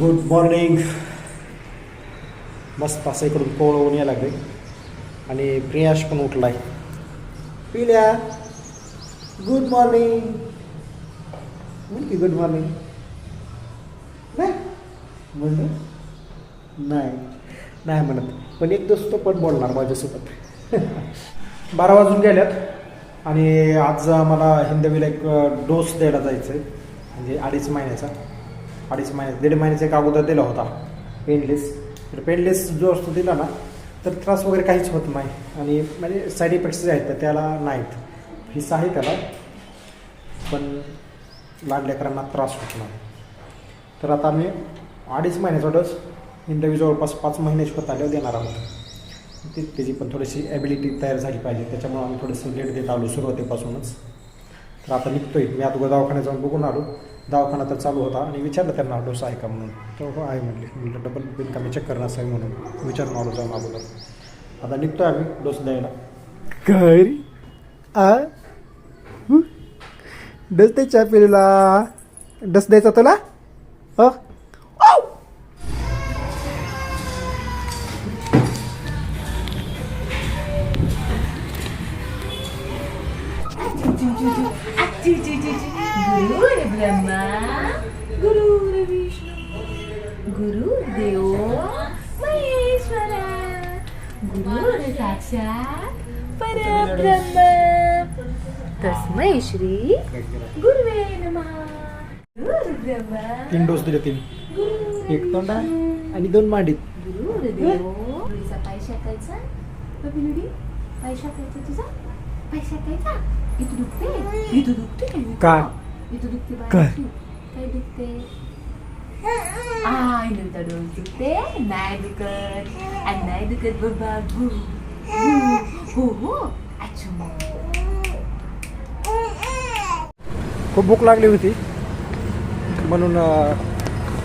Good morning मस्त असं इकडून कोवळ ऊन यायला लागले. आणि प्रियाश पण उठलाय. पिल्या गुड मॉर्निंग म्हण की गुड मॉर्निंग नाही. म्हणलं नाही. नाही म्हणत. पण एक दिवस तो पण बोलणार माझ्यासोबत. बारा वाजून गेल्यात आणि आज मला हिंदवीला एक डोस द्यायला जायचं आहे म्हणजे अडीच महिन्याचा. अडीच महिने दीड महिन्याचा एक अगोदर दिला होता. पेनलेस तर पेनलेस जो असतो दिला ना तर त्रास वगैरे काहीच होत नाही. आणि म्हणजे साईड इफेक्ट्स जे आहेत तर त्याला नाहीत. फीस आहे त्याला पण लहान लेकरांना त्रास होत नाही. तर आता आम्ही अडीच महिन्याचा डोस इंटरव्ह्यू जवळपास पाच महिन्याची होत आल्यावर देणार आहोत. ती त्याची पण थोडीशी ॲबिलिटी तयार झाली पाहिजे. त्याच्यामुळे आम्ही थोडंसं लेट देत आलो सुरुवातीपासूनच. तर आता निघतोय. मी आता दवाखान्यात जाऊन बघून आलो. दवाखाना तर चालू होता आणि विचारलं त्यांना डोस आहे का म्हणून? तर हो आहे म्हणले. म्हणलं डबल बिल का मी चेक करणार आहे म्हणून. विचारून आलो जाऊन अगोदर. आता निघतोय आम्ही डोस द्यायला. घरी? आ? डस द्यायचा पिलेला. डस द्यायचा तुला? हो? गुरुर ब्रह्मा। गुरुर विष्णू। गुरुर्देव महेश्वरा। गुरुर साक्षात परब्रह्म। तस्मै श्री गुरुवे नमः। गुरुर्ब्रह्मा तीन डोस दिले तीन. एक तोंडा आणि दोन मांडीत. गुरुर्देव मुलीचा पाय शाकायचा पाय शाकायचा तुझा? पाय शाकायचा इथं दुखते इथं दुखते काय? इथं दुखते काय? बाळाची. काय दुखते? आय नंतर डोस दुखते. नाही दुखत. आणि नाही दुखत बाबा. भू भू. हो हो. अच्छा खूप भूक लागली होती. म्हणून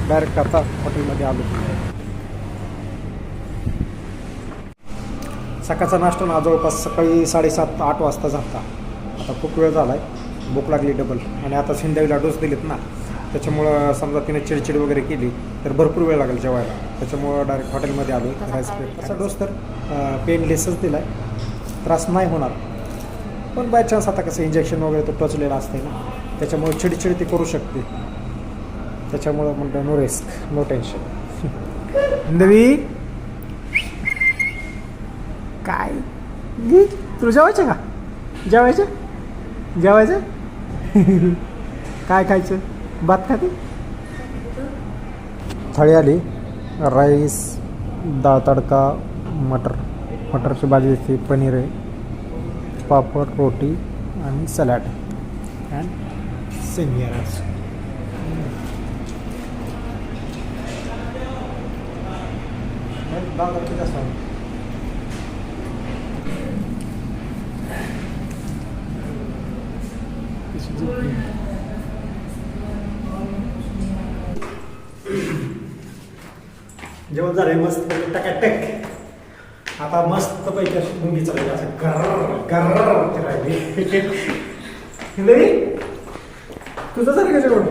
डायरेक्ट आता हॉटेलमध्ये आलो. सकाळचा नाश्ता ना जवळपास सकाळी साडेसात आठ वाजता झाला आता खूप वेळ झाला आहे भूक लागली डबल आणि आता सिंधावीला डोस दिलेत ना. त्याच्यामुळं समजा तिने चिडचिड वगैरे केली तर भरपूर वेळ लागेल जेवायला. त्याच्यामुळं डायरेक्ट हॉटेलमध्ये आलो. राईस प्लेट असा डोस तर पेनलेसच दिला आहे त्रास नाही होणार. पण बाय चान्स आता कसं इंजेक्शन वगैरे तो टचलेला असते ना. त्याच्यामुळे चिडचिड ती करू शकते. त्याच्यामुळं म्हणतं नो रिस्क नो टेन्शन नवी? काय? गी तुला जेवायचं का? जेवायचं जेवायचं काय खायचं? भात खाते? थाळी आली. राईस डाळ तडका मटर. मटरची भाजी असते पनीर आहे. पापड रोटी आणि सलाड. अँड सेमियरास जेवण झालंय मस्त टकाटक. आता मस्त पैकी अशी मुंगी चालली असं गर्र गर्र राहिली हिंदवी तुझं झालं का जेवण?